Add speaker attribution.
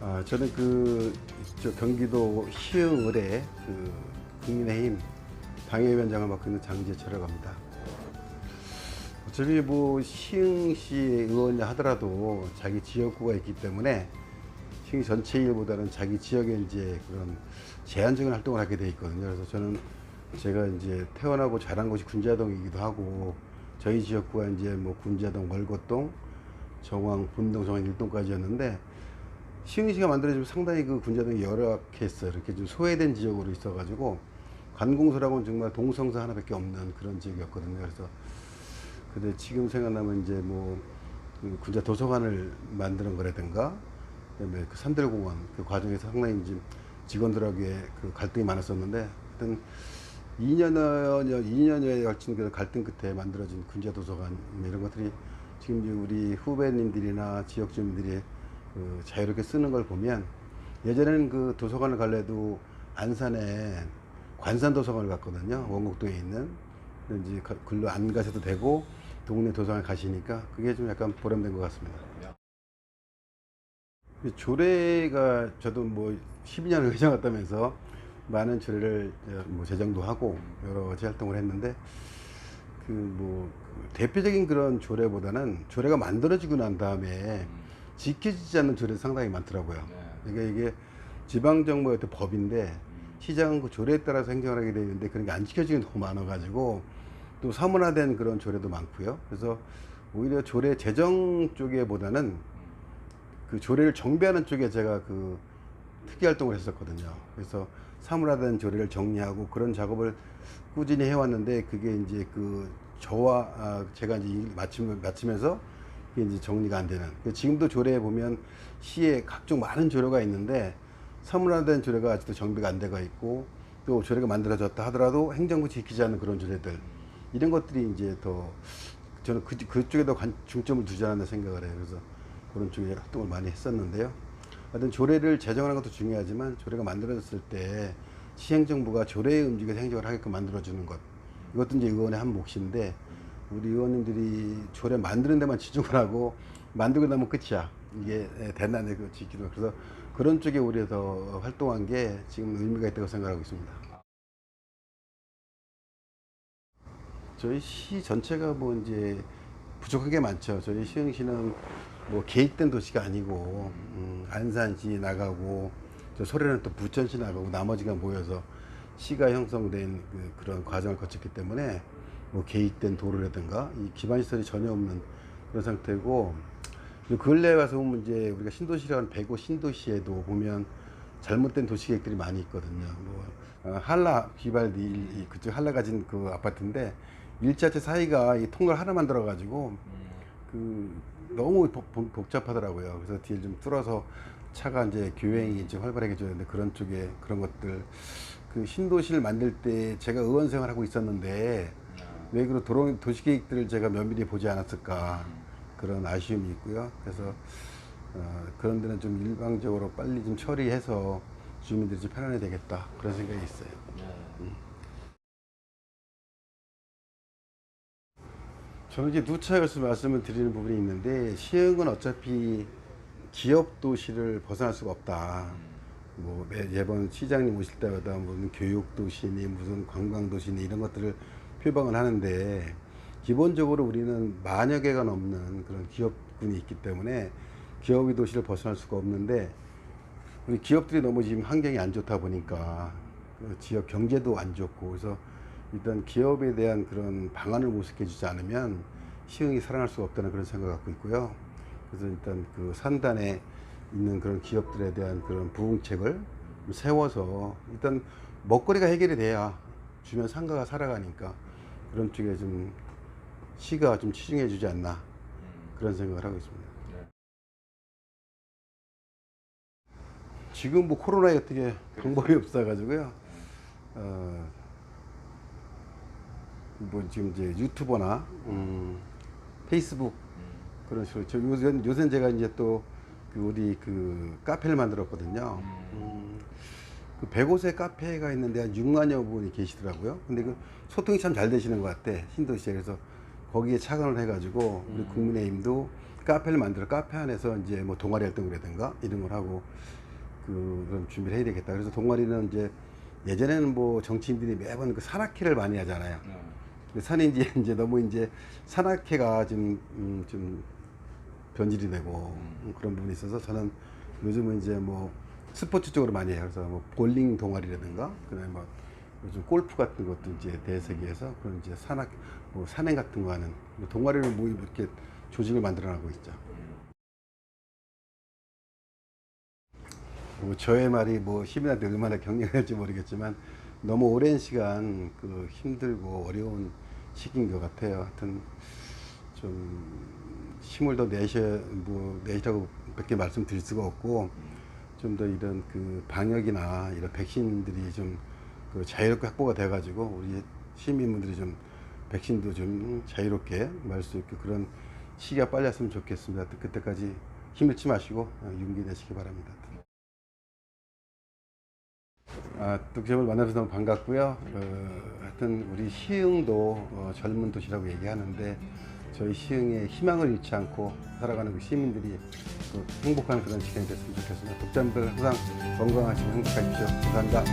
Speaker 1: 아, 저는 그, 저 경기도 시흥을에 그 국민의힘 당협위원장을 맡고 있는 장재철이라고 합니다. 어차피 뭐 시흥시 의원이 하더라도 자기 지역구가 있기 때문에 시흥 전체 일보다는 자기 지역에 이제 그런 제한적인 활동을 하게 돼 있거든요. 그래서 저는 제가 이제 태어나고 자란 곳이 군자동이기도 하고 저희 지역구가 이제 뭐 군자동, 월곡동, 정왕, 분동, 정왕, 일동까지였는데 시흥시가 만들어지면 상당히 그 군자동이 열악했어요. 이렇게 좀 소외된 지역으로 있어가지고 관공서라고는 정말 동성서 하나밖에 없는 그런 지역이었거든요. 그래서 근데 지금 생각나면 이제 뭐그 군자 도서관을 만드는 거라든가 그다음에 그 산들공원 그 과정에서 상당히 이제 직원들에게 그 갈등이 많았었는데 하여튼 2년여 2년여에 걸친 그 갈등 끝에 만들어진 군자 도서관 뭐 이런 것들이 지금 우리 후배님들이나 지역 주민들이 그 자유롭게 쓰는 걸 보면 예전에는 그 도서관을 갈래도 안산에 관산 도서관을 갔거든요. 원곡동에 있는. 이제 가- 글로 안 가셔도 되고 동네 도서관 가시니까 그게 좀 약간 보람된 것 같습니다. 이 조례가 저도 뭐 12년을 회장 갔다면서 많은 조례를 어, 뭐 제정도 하고 여러 가지 활동을 했는데 그 뭐 대표적인 그런 조례보다는 조례가 만들어지고 난 다음에 지켜지지 않는 조례 상당히 많더라고요. 그러니까 이게 지방 정부의 어떤 법인데 시장은 그 조례에 따라서 행정을 하게 되는데 그런 게 안 지켜지는 게 너무 많아가지고 또 사문화된 그런 조례도 많고요. 그래서 오히려 조례 제정 쪽에보다는 그 조례를 정비하는 쪽에 제가 그 특이 활동을 했었거든요. 그래서 사물화된 조례를 정리하고 그런 작업을 꾸준히 해왔는데 그게 이제 그 저와 아, 제가 이제 일 마침, 마치면서 이게 이제 정리가 안 되는. 그 지금도 조례에 보면 시에 각종 많은 조례가 있는데 사물화된 조례가 아직도 정비가 안 돼가 있고 또 조례가 만들어졌다 하더라도 행정부 지키지 않는 그런 조례들 이런 것들이 이제 더 저는 그, 그쪽에 더 관- 중점을 두지 않았나 생각을 해요. 그래서 그런 쪽에 활동을 많이 했었는데요. 하여튼 조례를 제정하는 것도 중요하지만 조례가 만들어졌을 때 시행정부가 조례의 움직여서 행정을 하게끔 만들어주는 것 이것도 이제 의원의 한 몫인데 우리 의원님들이 조례 만드는 데만 집중을 하고 만들고 나면 끝이야 이게 대난의 그 지키는 그래서 그런 쪽에 우리가 더 활동한 게 지금 의미가 있다고 생각하고 있습니다. 저희 시 전체가 뭐 이제 부족한 게 많죠. 저희 시흥시는 뭐 계획된 도시가 아니고 음, 안산시 나가고 저 소래는 또 부천시 나가고 나머지가 모여서 시가 형성된 그, 그런 과정을 거쳤기 때문에 뭐 계획된 도로라든가 이 기반 시설이 전혀 없는 그런 상태고 그 근래에 와서 보면 이제 우리가 신도시라는 배고 신도시에도 보면 잘못된 도시 계획들이 많이 있거든요. 뭐 어, 한라 비발디 그쪽 한라 가진 그 아파트인데 일자체 사이가 이 통로를 하나 만들어 가지고 그 너무 복, 복- 복잡하더라고요. 그래서 뒤를 좀 뚫어서 차가 이제 교행이 좀 활발하게 되는데 그런 쪽에 그런 것들 그 신도시를 만들 때 제가 의원 생활하고 있었는데 왜 그런 도로 도시 계획들을 제가 면밀히 보지 않았을까 그런 아쉬움이 있고요. 그래서 어, 그런 데는 좀 일방적으로 빨리 좀 처리해서 주민들이 좀 편안해야 되겠다 그런 생각이 있어요. 저는 이제 누차 여서 말씀을 드리는 부분이 있는데 시흥은 어차피 기업 도시를 벗어날 수가 없다. 뭐 매, 매번 시장님 오실 때마다 무슨 교육 도시니 무슨 관광 도시니 이런 것들을 표방을 하는데 기본적으로 우리는 만여 개가 넘는 그런 기업군이 있기 때문에 기업의 도시를 벗어날 수가 없는데 우리 기업들이 너무 지금 환경이 안 좋다 보니까 그 지역 경제도 안 좋고 그래서 일단 기업에 대한 그런 방안을 모색해 주지 않으면 시흥이 살아날 수가 없다는 그런 생각을 갖고 있고요. 그래서 일단 그 산단에 있는 그런 기업들에 대한 그런 부흥책을 세워서 일단 먹거리가 해결이 돼야 주변 상가가 살아가니까 그런 쪽에 좀 시가 좀 치중해 주지 않나 그런 생각을 하고 있습니다. 지금 뭐 코로나에 어떻게 방법이 없어가지고요. 어, 뭐 지금 이제 유튜버나 음, 페이스북 그런 식으로 저 요새 요새 제가 이제 또 그 우리 그 카페를 만들었거든요. 음, 그그 100곳의 카페가 있는데 한 6만여 분이 계시더라고요. 근데 그 소통이 참 잘 되시는 것 같아 신도시에 그래서 거기에 착안을 해가지고 우리 국민의힘도 카페를 만들어 카페 안에서 이제 뭐 동아리 활동이라든가 이런 걸 하고 그 그런 준비를 해야 되겠다. 그래서 동아리는 이제 예전에는 뭐 정치인들이 매번 그 산악회를 많이 하잖아요. 산이 이제 이제 너무 이제 산악회가 좀, 음, 좀 변질이 되고 그런 부분이 있어서 저는 요즘은 이제 뭐 스포츠 쪽으로 많이 해요. 그래서 뭐 볼링 동아리라든가 그다음에 뭐 요즘 골프 같은 것도 이제 대세계에서 그런 이제 산악 뭐 산행 같은 거 하는 뭐 동아리를 뭐 이렇게 조직을 만들어 나가고 있죠. 뭐 저의 말이 뭐 시민한테 얼마나 격려할지 모르겠지만 너무 오랜 시간 그 힘들고 어려운 시기인 것 같아요. 하여튼 좀 힘을 더 내셔 뭐 내시라고 밖에 말씀드릴 수가 없고 좀 더 이런 그 방역이나 이런 백신들이 좀 그 자유롭게 확보가 돼가지고 우리 시민분들이 좀 백신도 좀 자유롭게 맞을 수 있고 그런 시기가 빨리 왔으면 좋겠습니다. 그때까지 힘을 치 마시고 어, 용기 내시기 바랍니다. 아, 뚝심을 만나서 너무 반갑고요. 어, 하여튼 우리 시흥도 어, 젊은 도시라고 얘기하는데 저희 시흥에 희망을 잃지 않고 살아가는 그 시민들이 그 행복한 그런 시간이 됐으면 좋겠습니다. 독자분들 항상 건강하시고 행복하십시오. 감사합니다.